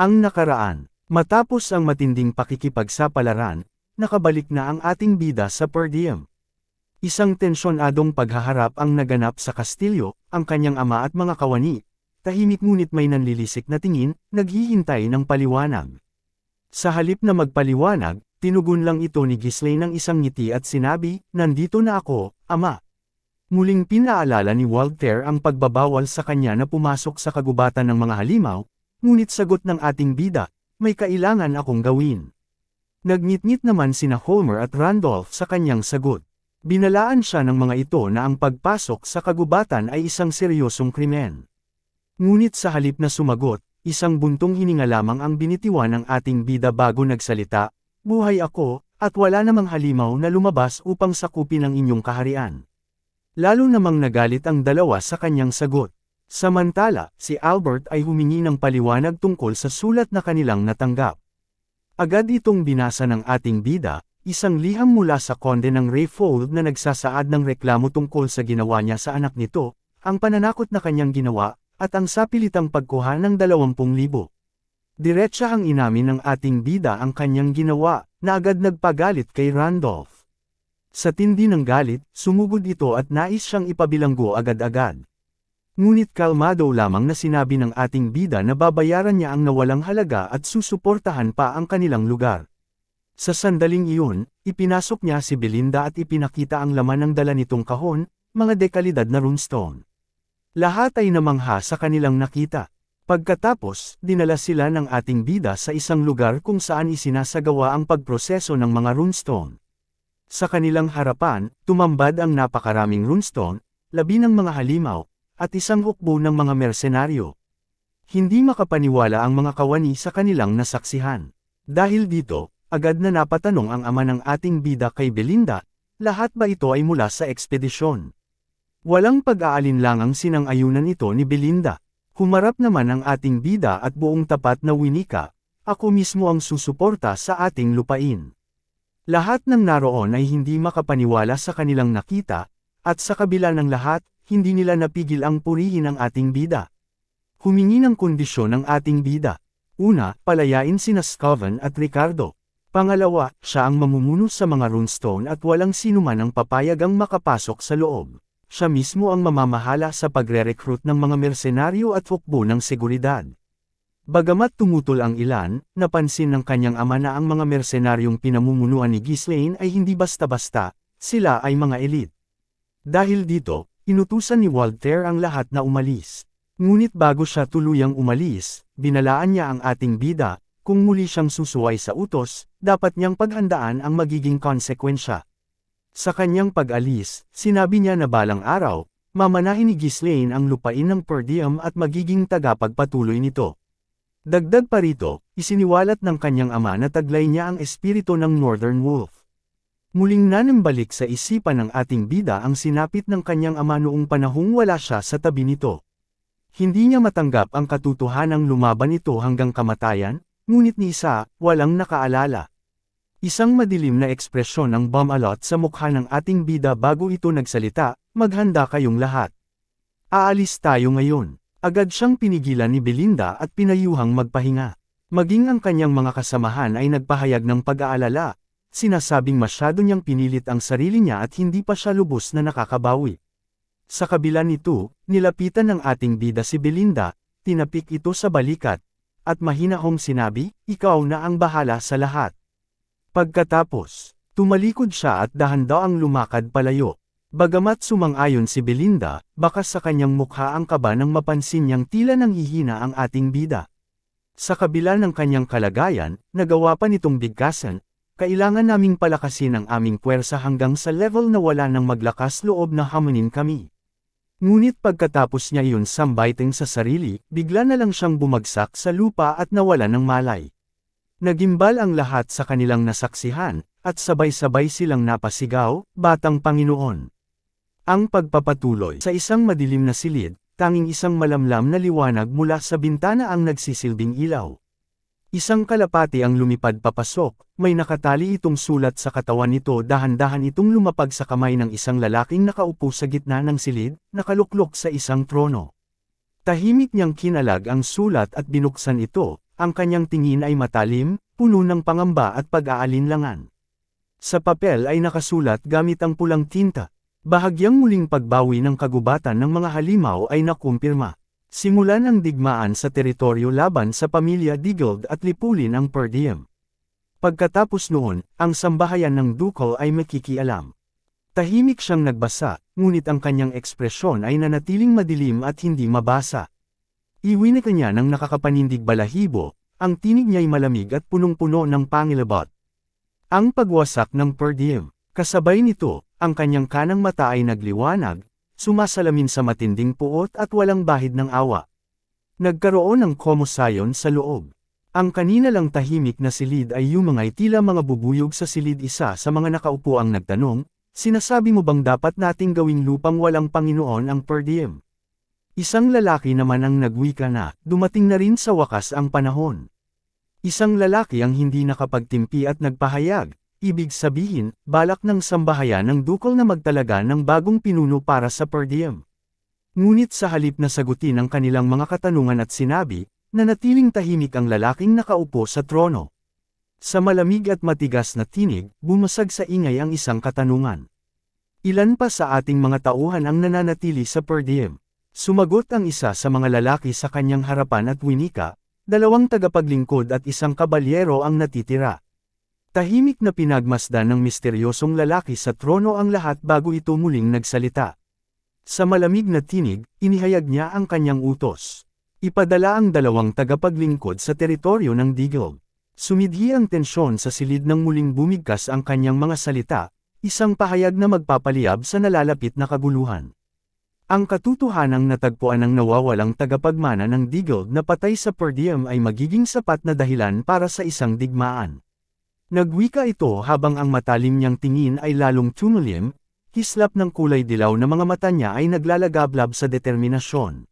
Ang nakaraan, matapos ang matinding pakikipagsapalaran, nakabalik na ang ating bida sa per diem. Isang tensyonadong paghaharap ang naganap sa kastilyo, ang kanyang ama at mga kawani, tahimik ngunit may nanlilisik na tingin, naghihintay ng paliwanag. Sa halip na magpaliwanag, tinugon lang ito ni Ghislaine ng isang ngiti at sinabi, nandito na ako, ama. Muling pinaalala ni Walter ang pagbabawal sa kanya na pumasok sa kagubatan ng mga halimaw, ngunit sagot ng ating bida, may kailangan akong gawin. Nagngit-ngit naman sina Homer at Randolph sa kanyang sagot. Binalaan siya ng mga ito na ang pagpasok sa kagubatan ay isang seryosong krimen. Ngunit sa halip na sumagot, isang buntong hininga lamang ang binitiwan ng ating bida bago nagsalita, Buhay ako, at wala namang halimaw na lumabas upang sakupin ang inyong kaharian. Lalo namang nagalit ang dalawa sa kanyang sagot. Samantala, si Albert ay humingi ng paliwanag tungkol sa sulat na kanilang natanggap. Agad itong binasa ng ating bida, isang liham mula sa konde ng Rayfold na nagsasaad ng reklamo tungkol sa ginawa niya sa anak nito, ang pananakot na kanyang ginawa, at ang sapilitang pagkuha ng 20,000. Diretsa ang inamin ng ating bida ang kanyang ginawa, na agad nagpagalit kay Randolph. Sa tindi ng galit, sumugod ito at nais siyang ipabilanggo agad-agad. Ngunit kalmado lamang na sinabi ng ating bida na babayaran niya ang nawalang halaga at susuportahan pa ang kanilang lugar. Sa sandaling iyon, ipinasok niya si Belinda at ipinakita ang laman ng dala nitong kahon, mga dekalidad na runestone. Lahat ay namangha sa kanilang nakita. Pagkatapos, dinala sila ng ating bida sa isang lugar kung saan isinasagawa ang pagproseso ng mga runestone. Sa kanilang harapan, tumambad ang napakaraming runestone, labi ng mga halimaw, at isang hukbo ng mga mersenaryo. Hindi makapaniwala ang mga kawani sa kanilang nasaksihan. Dahil dito, agad na napatanong ang ama ng ating bida kay Belinda, lahat ba ito ay mula sa ekspedisyon? Walang pag-aalinlangang sinang-ayunan ito ni Belinda. Humarap naman ang ating bida at buong tapat na winika, ako mismo ang susuporta sa ating lupain. Lahat ng naroon ay hindi makapaniwala sa kanilang nakita, at sa kabila ng lahat, hindi nila napigil ang purihin ang ating bida. Humingi ng kondisyon ang ating bida. Una, palayain sina Scoven at Ricardo. Pangalawa, siya ang mamumuno sa mga runestone at walang sinuman ang papayag ang makapasok sa loob siya mismo ang mamamahala sa pagre-recruit ng mga mersenaryo at hukbo ng seguridad. Bagamat tumutol ang ilan, napansin ng kanyang ama na ang mga mersenaryong pinamumunuan ni Ghislaine ay hindi basta-basta, sila ay mga elite. Dahil dito, inutusan ni Walter ang lahat na umalis. Ngunit bago siya tuluyang umalis, binalaan niya ang ating bida, kung muli siyang susuway sa utos, dapat niyang paghandaan ang magiging konsekwensya. Sa kanyang pag-alis, sinabi niya na balang araw, mamanahin ni Ghislaine ang lupain ng per diem at magiging tagapagpatuloy nito. Dagdag pa rito, isiniwalat ng kanyang ama na taglay niya ang espiritu ng Northern Wolf. Muling nanambalik sa isipan ng ating bida ang sinapit ng kanyang ama noong panahong wala siya sa tabi nito. Hindi niya matanggap ang katotohanang lumaban ito hanggang kamatayan, ngunit ni isa, walang nakaalala. Isang madilim na ekspresyon ang bumalot sa mukha ng ating bida bago ito nagsalita, maghanda kayong lahat. Aalis tayo ngayon. Agad siyang pinigilan ni Belinda at pinayuhang magpahinga. Maging ang kanyang mga kasamahan ay nagpahayag ng pag-aalala, sinasabing masyado niyang pinilit ang sarili niya at hindi pa siya lubos na nakakabawi. Sa kabila nito, nilapitan ng ating bida si Belinda, tinapik ito sa balikat, at mahinahong sinabi, ikaw na ang bahala sa lahat. Pagkatapos, tumalikod siya at dahan-daang lumakad palayo. Bagamat sumang-ayon si Belinda, baka sa kanyang mukha ang kaba nang mapansin niyang tila nang hihina ang ating bida. Sa kabila ng kanyang kalagayan, nagawa pa nitong bigkasan, kailangan naming palakasin ang aming puwersa hanggang sa level na wala nang maglakas loob na hamunin kami. Ngunit pagkatapos niya yun sambayteng sa sarili, bigla na lang siyang bumagsak sa lupa at nawala ng malay. Nagimbal ang lahat sa kanilang nasaksihan, at sabay-sabay silang napasigaw, Batang Panginoon. Ang pagpapatuloy sa isang madilim na silid, tanging isang malamlam na liwanag mula sa bintana ang nagsisilbing ilaw. Isang kalapati ang lumipad papasok, may nakatali itong sulat sa katawan nito dahan-dahan itong lumapag sa kamay ng isang lalaking nakaupo sa gitna ng silid, nakaluklok sa isang trono. Tahimik niyang kinalag ang sulat at binuksan ito, ang kanyang tingin ay matalim, puno ng pangamba at pag-aalinlangan. Sa papel ay nakasulat gamit ang pulang tinta. Bahagyang muling pagbawi ng kagubatan ng mga halimaw ay nakumpirma. Simulan ang digmaan sa teritoryo laban sa pamilya Diggold at lipulin ang per diem. Pagkatapos noon, ang sambahayan ng Ducal ay makikialam. Tahimik siyang nagbasa, ngunit ang kanyang ekspresyon ay nanatiling madilim at hindi mabasa. Iwinika niya ng nakakapanindig balahibo, ang tinig niya'y malamig at punong-puno ng pangilabot. Ang pagwasak ng per diem, kasabay nito, ang kanyang kanang mata ay nagliwanag, sumasalamin sa matinding puot at walang bahid ng awa. Nagkaroon ng komosayon sa loob. Ang kanina lang tahimik na silid ay yumangay tila mga bubuyog sa silid isa sa mga nakaupo ang nagtanong, Sinasabi mo bang dapat nating gawing lupang walang Panginoon ang per diem? Isang lalaki naman ang nagwika na, dumating na rin sa wakas ang panahon. Isang lalaki ang hindi nakapagtimpi at nagpahayag, ibig sabihin, balak ng sambahayan ng dukol na magtalaga ng bagong pinuno para sa per diem. Ngunit sa halip na sagutin ang kanilang mga katanungan at sinabi, na natiling tahimik ang lalaking nakaupo sa trono. Sa malamig at matigas na tinig, bumasag sa ingay ang isang katanungan. Ilan pa sa ating mga tauhan ang nananatili sa per diem? Sumagot ang isa sa mga lalaki sa kanyang harapan at winika, dalawang tagapaglingkod at isang kabalyero ang natitira. Tahimik na pinagmasdan ng misteryosong lalaki sa trono ang lahat bago ito muling nagsalita. Sa malamig na tinig, inihayag niya ang kanyang utos. Ipadala ang dalawang tagapaglingkod sa teritoryo ng Diggle. Sumidhi ang tensyon sa silid ng muling bumigkas ang kanyang mga salita, isang pahayag na magpapaliyab sa nalalapit na kaguluhan. Ang katotohanang natagpuan ng nawawalang tagapagmana ng Diggle na patay sa per ay magiging sapat na dahilan para sa isang digmaan. Nagwika ito habang ang matalim niyang tingin ay lalong tumulim, kislap ng kulay dilaw na mga mata niya ay naglalagablab sa determinasyon.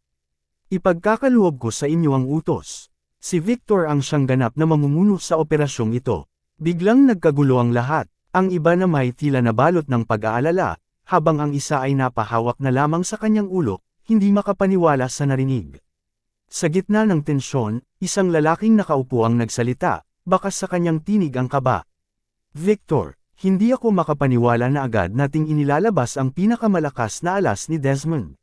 Ipagkakaluob ko sa inyo ang utos. Si Victor ang siyang ganap na mamumuno sa operasyong ito. Biglang nagkagulo ang lahat, ang iba na may tila nabalot ng pag-aalala, habang ang isa ay napahawak na lamang sa kanyang ulo, hindi makapaniwala sa narinig. Sa gitna ng tensyon, isang lalaking nakaupo ang nagsalita, bakas sa kanyang tinig ang kaba. Victor, hindi ako makapaniwala na agad nating inilalabas ang pinakamalakas na alas ni Desmond.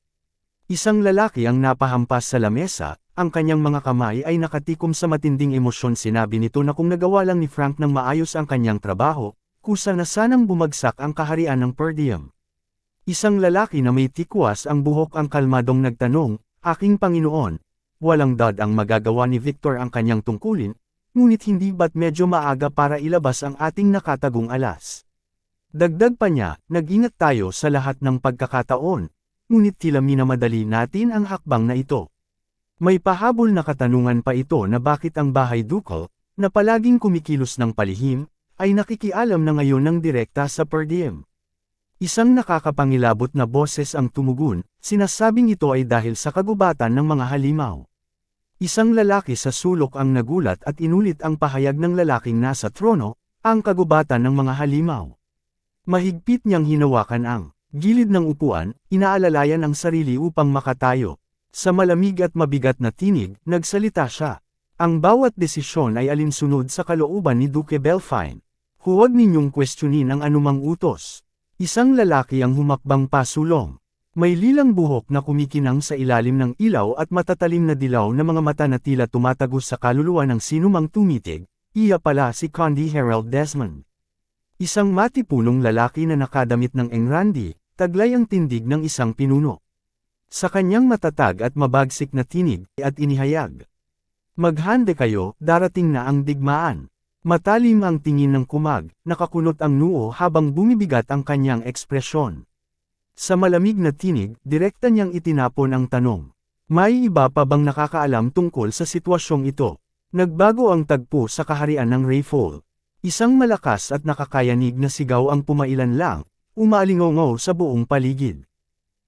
Isang lalaki ang napahampas sa lamesa, ang kanyang mga kamay ay nakatikom sa matinding emosyon sinabi nito na kung nagawa lang ni Frank ng maayos ang kanyang trabaho, kusa na sanang bumagsak ang kaharian ng per diem. Isang lalaki na may tikwas ang buhok ang kalmadong nagtanong, Aking Panginoon, walang dad ang magagawa ni Victor ang kanyang tungkulin, ngunit hindi ba't medyo maaga para ilabas ang ating nakatagong alas. Dagdag pa niya, nag-ingat tayo sa lahat ng pagkakataon, ngunit tila minamadali natin ang hakbang na ito. May pahabol na katanungan pa ito na bakit ang bahay dukal, na palaging kumikilos ng palihim, ay nakikialam na ngayon ng direkta sa per diem. Isang nakakapangilabot na boses ang tumugon, sinasabing ito ay dahil sa kagubatan ng mga halimaw. Isang lalaki sa sulok ang nagulat at inulit ang pahayag ng lalaking nasa trono, ang kagubatan ng mga halimaw. Mahigpit niyang hinawakan ang gilid ng upuan, inaalalayan ang sarili upang makatayo. Sa malamig at mabigat na tinig, nagsalita siya. Ang bawat desisyon ay alinsunod sa kalooban ni Duque Belfine. Huwag ninyong kwestiyonin ang anumang utos. Isang lalaki ang humakbang pasulong. May lilang buhok na kumikinang sa ilalim ng ilaw at matatalim na dilaw na mga mata na tila tumatagos sa kaluluwa ng sinumang tumitig, iya pala si Condi Harold Desmond. Isang matipunong lalaki na nakadamit ng engrandi, taglay ang tindig ng isang pinuno. Sa kanyang matatag at mabagsik na tinig, at inihayag. Maghande kayo, darating na ang digmaan. Matalim ang tingin ng kumag, nakakunot ang noo habang bumibigat ang kanyang ekspresyon. Sa malamig na tinig, direkta niyang itinapon ang tanong. May iba pa bang nakakaalam tungkol sa sitwasyong ito? Nagbago ang tagpo sa kaharian ng Rayfall. Isang malakas at nakakayanig na sigaw ang pumailan lang, umalingongaw sa buong paligid.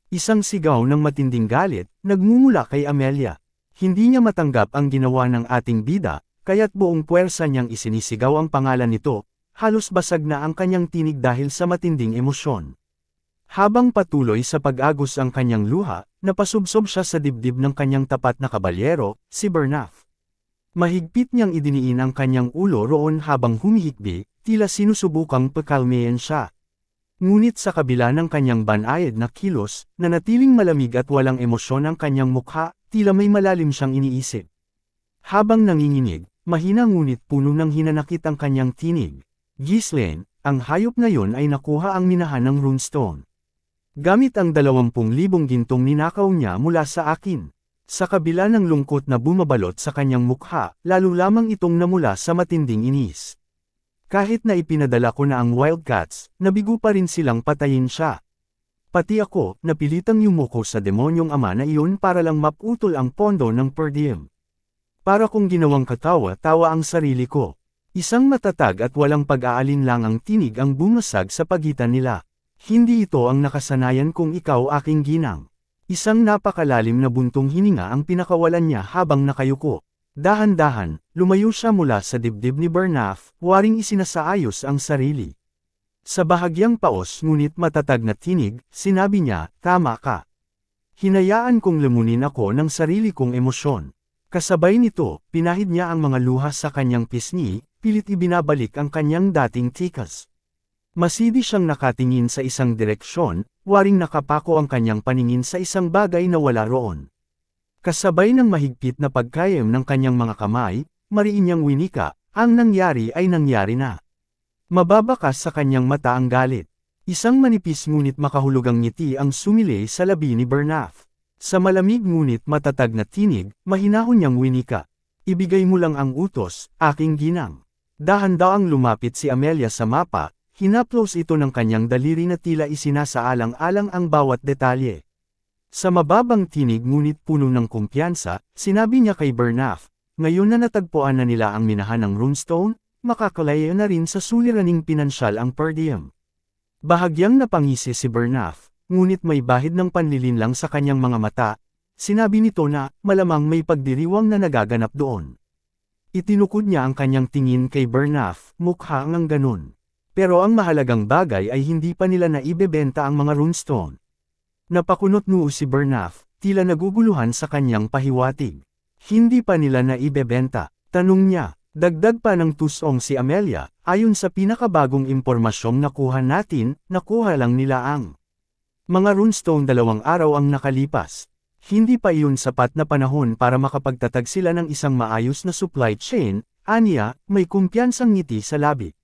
Isang sigaw ng matinding galit, nagmumula kay Amelia. Hindi niya matanggap ang ginawa ng ating bida, kaya't buong puwersa niyang isinisigaw ang pangalan nito, halos basag na ang kanyang tinig dahil sa matinding emosyon. Habang patuloy sa pag-agos ang kanyang luha, napasubsob siya sa dibdib ng kanyang tapat na kabalyero, si Bernaf. Mahigpit niyang idiniin ang kanyang ulo roon habang humihikbi, tila sinusubukang pakalmeyan siya. Ngunit sa kabila ng kanyang banayad na kilos, nanatiling malamig at walang emosyon ang kanyang mukha, tila may malalim siyang iniisip. Habang nanginginig, mahina ngunit puno ng hinanakit ang kanyang tinig. Ghislaine, ang hayop na yon ay nakuha ang minahan ng runestone. Gamit ang 20,000 gintong ninakaw niya mula sa akin. Sa kabila ng lungkot na bumabalot sa kanyang mukha, lalo lamang itong namula sa matinding inis. Kahit na ipinadala ko na ang Wildcats, nabigo pa rin silang patayin siya. Pati ako, napilitang yumuko sa demonyong ama na iyon para lang maputol ang pondo ng per diem. Para kong ginawang katawa-tawa ang sarili ko. Isang matatag at walang pag-aalin lang ang tinig ang bumasag sa pagitan nila. Hindi ito ang nakasanayan kung ikaw aking ginang. Isang napakalalim na buntong hininga ang pinakawalan niya habang nakayuko. Dahan-dahan, lumayo siya mula sa dibdib ni Bernaf, waring isinasaayos ang sarili. Sa bahagyang paos ngunit matatag na tinig, sinabi niya, tama ka. Hinayaan kong lamunin ako ng sarili kong emosyon. Kasabay nito, pinahid niya ang mga luha sa kanyang pisngi, pilit ibinabalik ang kanyang dating tikas. Masidi siyang nakatingin sa isang direksyon, waring nakapako ang kanyang paningin sa isang bagay na wala roon. Kasabay ng mahigpit na pagkayam ng kanyang mga kamay, mariin niyang winika, ang nangyari ay nangyari na. Mababakas sa kanyang mata ang galit. Isang manipis ngunit makahulugang ngiti ang sumili sa labi ni Bernaf. Sa malamig ngunit matatag na tinig, mahinahon niyang winika. Ibigay mo lang ang utos, aking ginang. Dahan-daang lumapit si Amelia sa mapa, hinaplos ito ng kanyang daliri na tila isinasaalang-alang ang bawat detalye. Sa mababang tinig ngunit puno ng kumpiyansa, sinabi niya kay Bernaf, ngayon na natagpuan na nila ang minahan ng runestone, makakalaya na rin sa suliraning pinansyal ang per diem. Bahagyang napangisi si Bernaf, ngunit may bahid ng panlilin lang sa kanyang mga mata, sinabi nito na, malamang may pagdiriwang na nagaganap doon. Itinukod niya ang kanyang tingin kay Bernaf, mukha ngang ganun. Pero ang mahalagang bagay ay hindi pa nila na ibebenta ang mga runestone. Napakunot noo si Bernaf, tila naguguluhan sa kanyang pahiwatig. Hindi pa nila na ibebenta, tanong niya, dagdag pa ng tusong si Amelia, ayon sa pinakabagong impormasyong nakuha natin, nakuha lang nila ang mga runestone dalawang araw ang nakalipas. Hindi pa iyon sapat na panahon para makapagtatag sila ng isang maayos na supply chain, aniya, may kumpiyansang ngiti sa labi.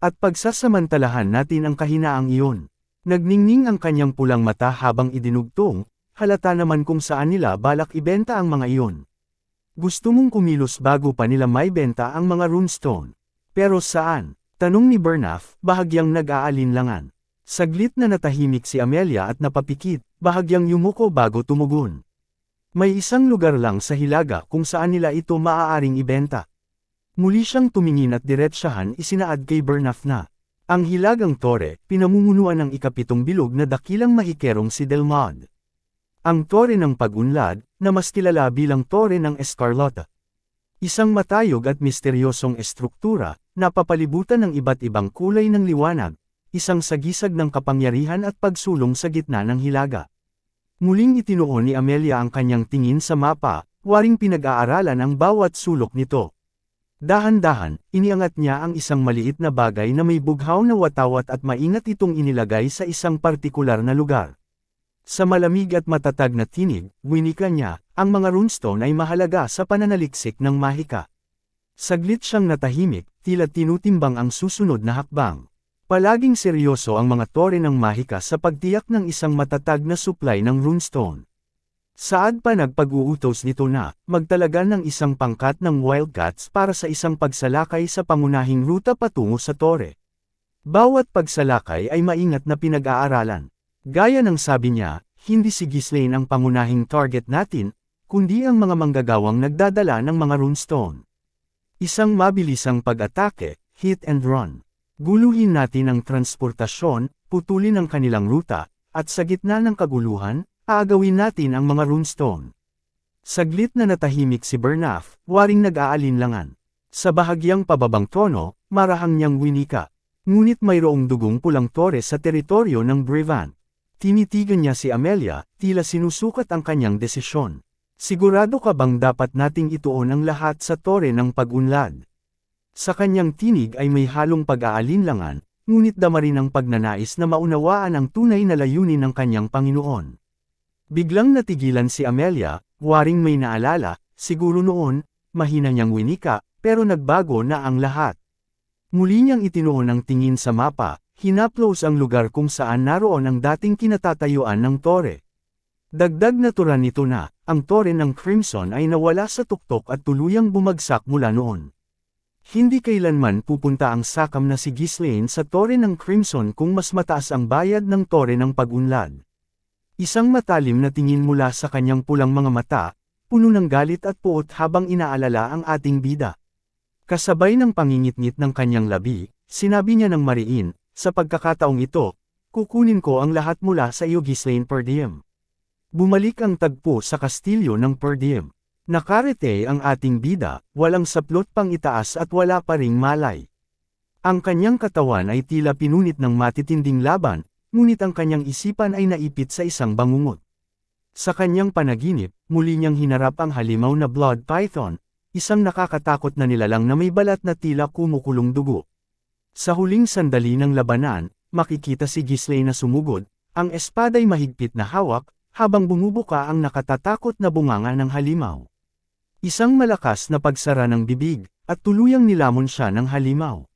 At pagsasamantalahan natin ang kahinaang iyon. Nagningning ang kanyang pulang mata habang idinugtong, halata naman kung saan nila balak ibenta ang mga iyon. Gusto mong kumilos bago pa nila may benta ang mga runestone. Pero saan? Tanong ni Bernaf, bahagyang nag-aalinlangan. Saglit na natahimik si Amelia at napapikit, bahagyang yumuko bago tumugon. May isang lugar lang sa Hilaga kung saan nila ito maaaring ibenta. Muli siyang tumingin at diretsyahan isinaad kay Bernaf na. Ang hilagang tore, pinamumunuan ng ikapitong bilog na dakilang mahikerong si Delmod. Ang tore ng pagunlad, na mas kilala bilang tore ng Escarlata. Isang matayog at misteryosong estruktura, napapalibutan ng iba't ibang kulay ng liwanag, isang sagisag ng kapangyarihan at pagsulong sa gitna ng hilaga. Muling itinuon ni Amelia ang kanyang tingin sa mapa, waring pinag-aaralan ang bawat sulok nito. Dahan-dahan, iniangat niya ang isang maliit na bagay na may bughaw na watawat at maingat itong inilagay sa isang partikular na lugar. Sa malamig at matatag na tinig, winika niya, ang mga runestone ay mahalaga sa pananaliksik ng mahika. Saglit siyang natahimik, tila tinutimbang ang susunod na hakbang. Palaging seryoso ang mga tore ng mahika sa pagtiyak ng isang matatag na supply ng runestone. Saad pa nagpag-uutos nito na, magtalaga ng isang pangkat ng Wildcats para sa isang pagsalakay sa pangunahing ruta patungo sa tore. Bawat pagsalakay ay maingat na pinag-aaralan. Gaya ng sabi niya, hindi si Ghislaine ang pangunahing target natin, kundi ang mga manggagawang nagdadala ng mga runestone. Isang mabilisang pag-atake, hit and run. Guluhin natin ang transportasyon, putulin ang kanilang ruta, at sa gitna ng kaguluhan, Aagawin natin ang mga runestone. Saglit na natahimik si Bernaf, waring nag-aalinlangan. Sa bahagyang pababang tono, marahang niyang winika. Ngunit mayroong dugong pulang tore sa teritoryo ng Brevant. Tinitigan niya si Amelia, tila sinusukat ang kanyang desisyon. Sigurado ka bang dapat nating ituon ang lahat sa tore ng pag-unlad? Sa kanyang tinig ay may halong pag-aalinlangan, ngunit dama rin ang pagnanais na maunawaan ang tunay na layunin ng kanyang Panginoon. Biglang natigilan si Amelia, waring may naalala, siguro noon, mahina niyang winika, pero nagbago na ang lahat. Muli niyang itinuon ang tingin sa mapa, hinaplos ang lugar kung saan naroon ang dating kinatatayuan ng tore. Dagdag na tura nito na, ang tore ng Crimson ay nawala sa tuktok at tuluyang bumagsak mula noon. Hindi kailanman pupunta ang sakam na si Ghislaine sa tore ng Crimson kung mas mataas ang bayad ng tore ng pag-unlad. Isang matalim na tingin mula sa kanyang pulang mga mata, puno ng galit at puot habang inaalala ang ating bida. Kasabay ng pangingit-ngit ng kanyang labi, sinabi niya ng mariin, sa pagkakataong ito, kukunin ko ang lahat mula sa iyo Ghislaine Perdiem. Bumalik ang tagpo sa kastilyo ng Perdiem. Nakarete ang ating bida, walang saplot pang itaas at wala pa ring malay. Ang kanyang katawan ay tila pinunit ng matitinding laban, ngunit ang kanyang isipan ay naipit sa isang bangungot. Sa kanyang panaginip, muli niyang hinarap ang halimaw na blood python, isang nakakatakot na nilalang na may balat na tila kumukulong dugo. Sa huling sandali ng labanan, makikita si Gisley na sumugod, ang espada'y mahigpit na hawak, habang bumubuka ang nakatatakot na bunganga ng halimaw. Isang malakas na pagsara ng bibig, at tuluyang nilamon siya ng halimaw.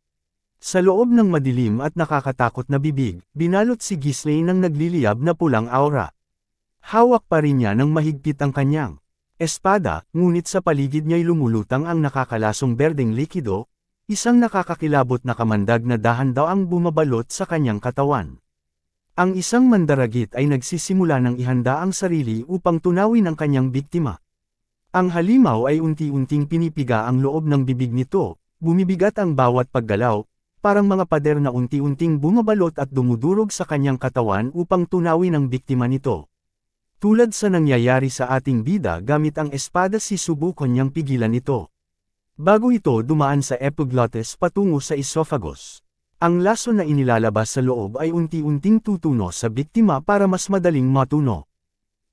Sa loob ng madilim at nakakatakot na bibig, binalot si Gisley ng nagliliyab na pulang aura. Hawak pa rin niya ng mahigpit ang kanyang espada, ngunit sa paligid niya'y lumulutang ang nakakalasong berdeng likido, isang nakakakilabot na kamandag na dahan daw ang bumabalot sa kanyang katawan. Ang isang mandaragit ay nagsisimula ng ihanda ang sarili upang tunawin ang kanyang biktima. Ang halimaw ay unti-unting pinipiga ang loob ng bibig nito, bumibigat ang bawat paggalaw, parang mga pader na unti-unting bumabalot at dumudurog sa kanyang katawan upang tunawin ang biktima nito. Tulad sa nangyayari sa ating bida gamit ang espada si subukan niyang pigilan ito. Bago ito dumaan sa epiglottis patungo sa esophagus. Ang laso na inilalabas sa loob ay unti-unting tutuno sa biktima para mas madaling matuno.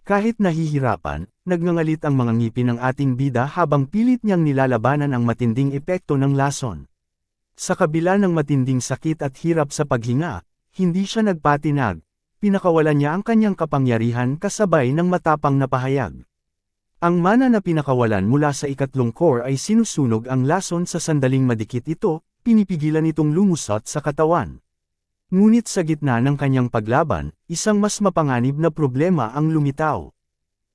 Kahit nahihirapan, nagngangalit ang mga ngipin ng ating bida habang pilit niyang nilalabanan ang matinding epekto ng lason. Sa kabila ng matinding sakit at hirap sa paghinga, hindi siya nagpatinag, pinakawalan niya ang kanyang kapangyarihan kasabay ng matapang na pahayag. Ang mana na pinakawalan mula sa ikatlong core ay sinusunog ang lason sa sandaling madikit ito, pinipigilan itong lumusot sa katawan. Ngunit sa gitna ng kanyang paglaban, isang mas mapanganib na problema ang lumitaw.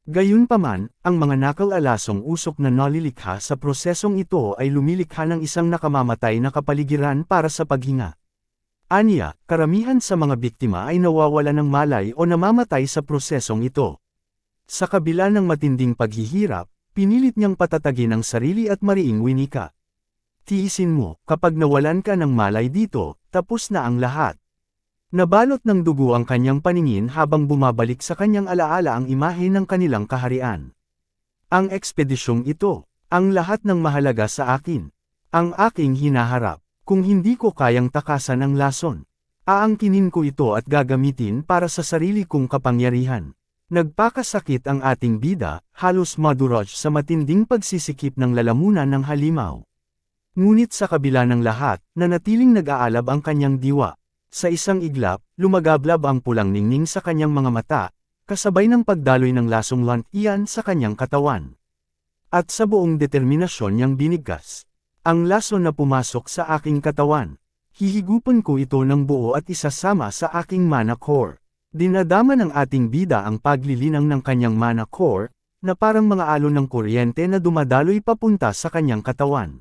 Gayunpaman, ang mga nakal-alasong usok na nalilikha sa prosesong ito ay lumilikha ng isang nakamamatay na kapaligiran para sa paghinga. Anya, karamihan sa mga biktima ay nawawala ng malay o namamatay sa prosesong ito. Sa kabila ng matinding paghihirap, pinilit niyang patatagin ang sarili at mariing winika. Tiisin mo, kapag nawalan ka ng malay dito, tapos na ang lahat. Nabalot ng dugo ang kanyang paningin habang bumabalik sa kanyang alaala ang imahe ng kanilang kaharian. Ang ekspedisyong ito, ang lahat ng mahalaga sa akin. Ang aking hinaharap, kung hindi ko kayang takasan ang lason. Aangkinin ko ito at gagamitin para sa sarili kong kapangyarihan. Nagpakasakit ang ating bida, halos maduroj sa matinding pagsisikip ng lalamunan ng halimaw. Ngunit sa kabila ng lahat, nanatiling nag-aalab ang kanyang diwa. Sa isang iglap, lumagablab ang pulang ningning sa kanyang mga mata, kasabay ng pagdaloy ng lasong iyan sa kanyang katawan. At sa buong determinasyon niyang binigkas. Ang laso na pumasok sa aking katawan. Hihigupan ko ito ng buo at isasama sa aking mana core. Dinadama ng ating bida ang paglilinang ng kanyang mana core, na parang mga alon ng kuryente na dumadaloy papunta sa kanyang katawan.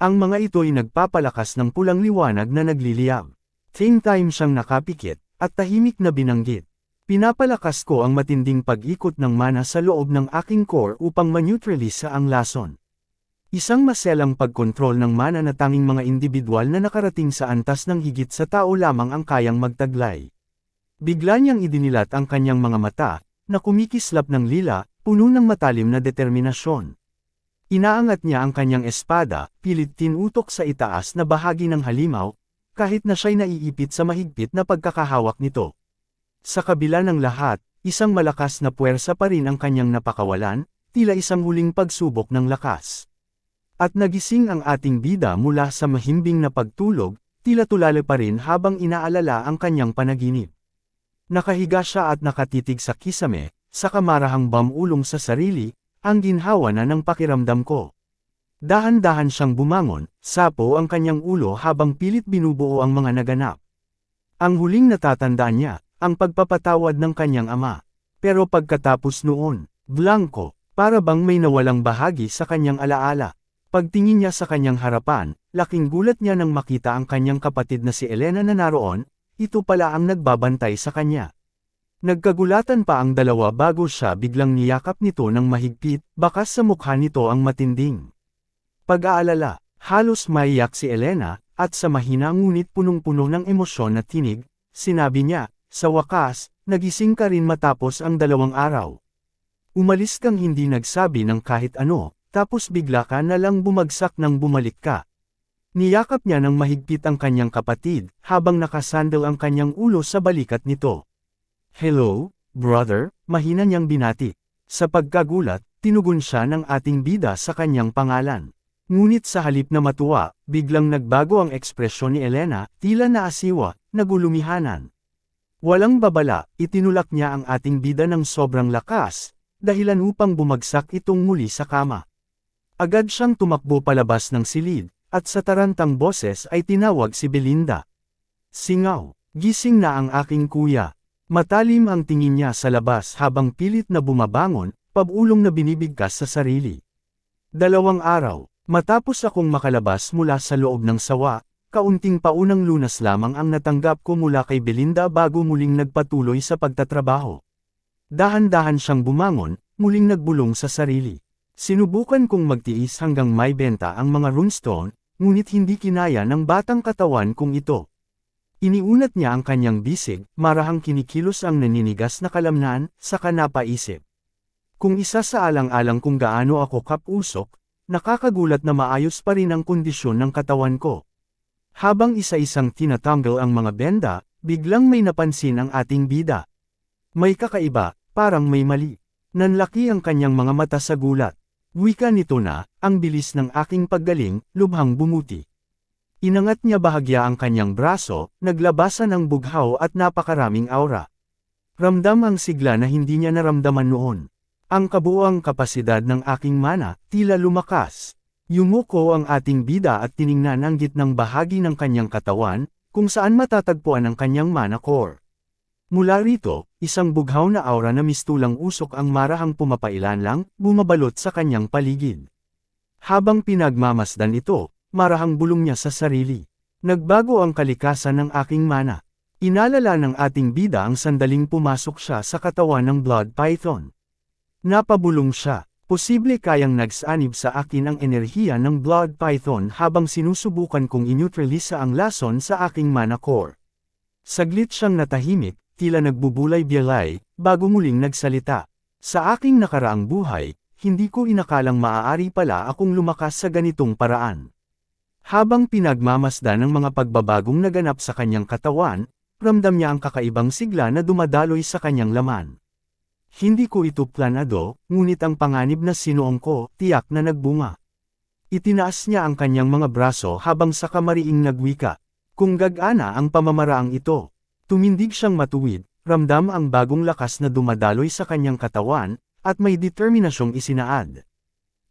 Ang mga ito ay nagpapalakas ng pulang liwanag na nagliliyab. Same time siyang nakapikit, at tahimik na binanggit. Pinapalakas ko ang matinding pag-ikot ng mana sa loob ng aking core upang ma-neutralize ang lason. Isang maselang pagkontrol ng mana na tanging mga individual na nakarating sa antas ng higit sa tao lamang ang kayang magtaglay. Bigla niyang idinilat ang kanyang mga mata, na kumikislap ng lila, puno ng matalim na determinasyon. Inaangat niya ang kanyang espada, pilit tinutok sa itaas na bahagi ng halimaw, kahit na siya'y naiipit sa mahigpit na pagkakahawak nito. Sa kabila ng lahat, isang malakas na puwersa pa rin ang kanyang napakawalan, tila isang huling pagsubok ng lakas. At nagising ang ating bida mula sa mahimbing na pagtulog, tila tulala pa rin habang inaalala ang kanyang panaginip. Nakahiga siya at nakatitig sa kisame, sa kamarahang bamulong sa sarili, ang ginhawa na ng pakiramdam ko. Dahan-dahan siyang bumangon, sapo ang kanyang ulo habang pilit binubuo ang mga naganap. Ang huling natatandaan niya, ang pagpapatawad ng kanyang ama. Pero pagkatapos noon, blanco, para bang may nawalang bahagi sa kanyang alaala. Pagtingin niya sa kanyang harapan, laking gulat niya nang makita ang kanyang kapatid na si Elena na naroon, ito pala ang nagbabantay sa kanya. Nagkagulatan pa ang dalawa bago siya biglang niyakap nito ng mahigpit, bakas sa mukha nito ang matinding. Pag-aalala, halos maiyak si Elena, at sa mahina ngunit punong-puno ng emosyon na tinig, sinabi niya, sa wakas, nagising ka rin matapos ang dalawang araw. Umalis kang hindi nagsabi ng kahit ano, tapos bigla ka na lang bumagsak nang bumalik ka. Niyakap niya ng mahigpit ang kanyang kapatid, habang nakasandal ang kanyang ulo sa balikat nito. Hello, brother, mahina niyang binati. Sa pagkagulat, tinugon siya ng ating bida sa kanyang pangalan. Ngunit sa halip na matuwa, biglang nagbago ang ekspresyon ni Elena, tila naasiwa, nagulumihanan. Walang babala, itinulak niya ang ating bida ng sobrang lakas, dahilan upang bumagsak itong muli sa kama. Agad siyang tumakbo palabas ng silid, at sa tarantang boses ay tinawag si Belinda. Singaw, gising na ang aking kuya. Matalim ang tingin niya sa labas habang pilit na bumabangon, pabulong na binibigkas sa sarili. Dalawang araw, Matapos akong makalabas mula sa loob ng sawa, kaunting paunang lunas lamang ang natanggap ko mula kay Belinda bago muling nagpatuloy sa pagtatrabaho. Dahan-dahan siyang bumangon, muling nagbulong sa sarili. Sinubukan kong magtiis hanggang may benta ang mga runestone, ngunit hindi kinaya ng batang katawan kong ito. Iniunat niya ang kanyang bisig, marahang kinikilos ang naninigas na kalamnan, saka napaisip. Kung isa sa alang-alang kung gaano ako kapusok, Nakakagulat na maayos pa rin ang kondisyon ng katawan ko. Habang isa-isang tinatanggal ang mga benda, biglang may napansin ang ating bida. May kakaiba, parang may mali. Nanlaki ang kanyang mga mata sa gulat. Wika nito na, ang bilis ng aking paggaling, lubhang bumuti. Inangat niya bahagya ang kanyang braso, naglabasan ang bughaw at napakaraming aura. Ramdam ang sigla na hindi niya naramdaman noon. Ang kabuang kapasidad ng aking mana, tila lumakas. Yumuko ang ating bida at tiningnan ang gitnang bahagi ng kanyang katawan, kung saan matatagpuan ang kanyang mana core. Mula rito, isang bughaw na aura na mistulang usok ang marahang pumapailan lang, bumabalot sa kanyang paligid. Habang pinagmamasdan ito, marahang bulong niya sa sarili. Nagbago ang kalikasan ng aking mana. Inalala ng ating bida ang sandaling pumasok siya sa katawan ng Blood Python. Napabulong siya. Posible kayang nagsanib sa akin ang enerhiya ng Blood Python habang sinusubukan kong ineutralisa ang lason sa aking mana core. Saglit siyang natahimik, tila nagbubulay-bialay, bago muling nagsalita. Sa aking nakaraang buhay, hindi ko inakalang maaari pala akong lumakas sa ganitong paraan. Habang pinagmamasdan ng mga pagbabagong naganap sa kanyang katawan, ramdam niya ang kakaibang sigla na dumadaloy sa kanyang laman. Hindi ko ito planado, ngunit ang panganib na sinuong ko, tiyak na nagbunga. Itinaas niya ang kanyang mga braso habang sa kamariing nagwika. Kung gagana ang pamamaraang ito. Tumindig siyang matuwid, ramdam ang bagong lakas na dumadaloy sa kanyang katawan, at may determinasyong isinaad.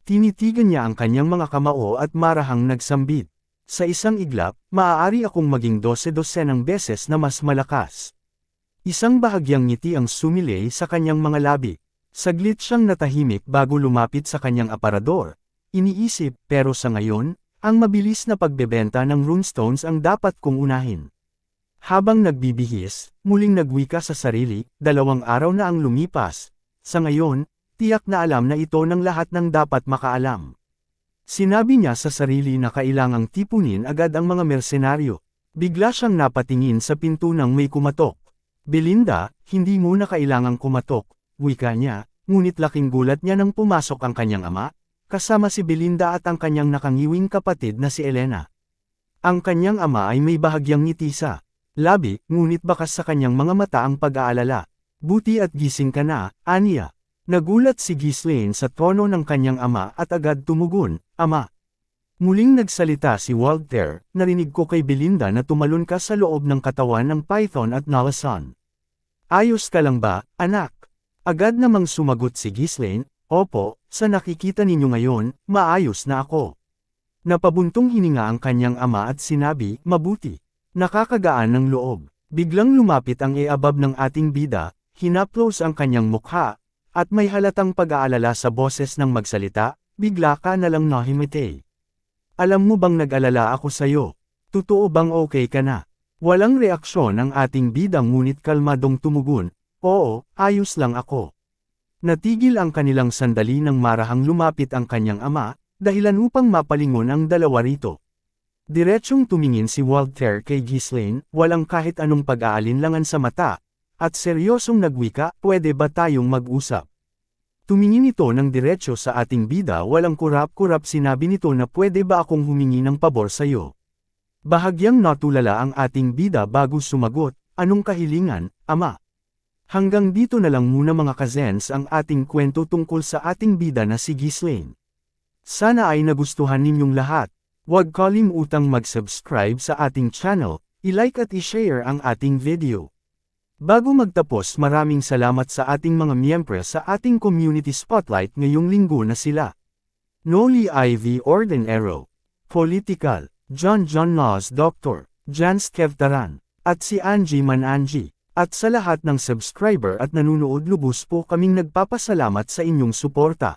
Tinitigan niya ang kanyang mga kamao at marahang nagsambit. Sa isang iglap, maaari akong maging dose-dosenang beses na mas malakas. Isang bahagyang ngiti ang sumilay sa kanyang mga labi. Saglit siyang natahimik bago lumapit sa kanyang aparador. Iniisip, pero sa ngayon, ang mabilis na pagbebenta ng runestones ang dapat kong unahin. Habang nagbibihis, muling nagwika sa sarili, dalawang araw na ang lumipas. Sa ngayon, tiyak na alam na ito ng lahat ng dapat makaalam. Sinabi niya sa sarili na kailangang tipunin agad ang mga mersenaryo. Bigla siyang napatingin sa pinto ng may kumatok. Belinda, hindi mo na kailangang kumatok, wika niya, ngunit laking gulat niya nang pumasok ang kanyang ama, kasama si Belinda at ang kanyang nakangiwing kapatid na si Elena. Ang kanyang ama ay may bahagyang ngiti labi, ngunit bakas sa kanyang mga mata ang pag-aalala. Buti at gising ka na, Anya. Nagulat si Ghislaine sa tono ng kanyang ama at agad tumugon, Ama. Muling nagsalita si Walter, narinig ko kay Belinda na tumalon ka sa loob ng katawan ng python at nalasan. Ayos ka lang ba, anak? Agad namang sumagot si Ghislaine, Opo, sa nakikita ninyo ngayon, maayos na ako. Napabuntong hininga ang kanyang ama at sinabi, Mabuti. Nakakagaan ng loob. Biglang lumapit ang eabab ng ating bida, hinaplos ang kanyang mukha, at may halatang pag-aalala sa boses ng magsalita, bigla ka na lang nahimite. Alam mo bang nag-alala ako sa'yo? Totoo bang okay ka na? Walang reaksyon ang ating bidang ngunit kalmadong tumugon, Oo, ayos lang ako. Natigil ang kanilang sandali nang marahang lumapit ang kanyang ama, dahilan upang mapalingon ang dalawa rito. Diretsyong tumingin si Walter kay Ghislaine, walang kahit anong pag-aalinlangan sa mata, at seryosong nagwika, pwede ba tayong mag-usap? Tumingin ito ng diretsyo sa ating bida walang kurap-kurap sinabi nito na pwede ba akong humingi ng pabor sa'yo. Bahagyang natulala ang ating bida bago sumagot, anong kahilingan, ama? Hanggang dito na lang muna mga kazens ang ating kwento tungkol sa ating bida na si Ghislaine. Sana ay nagustuhan ninyong lahat. Huwag kalimutang mag-subscribe sa ating channel, i-like at i-share ang ating video. Bago magtapos maraming salamat sa ating mga miyembro sa ating community spotlight ngayong linggo na sila. Noli Ivy Ordenero, Political, John John Laws Dr. Jans Kevtaran, at si Angie Mananji. At sa lahat ng subscriber at nanunood lubos po kaming nagpapasalamat sa inyong suporta.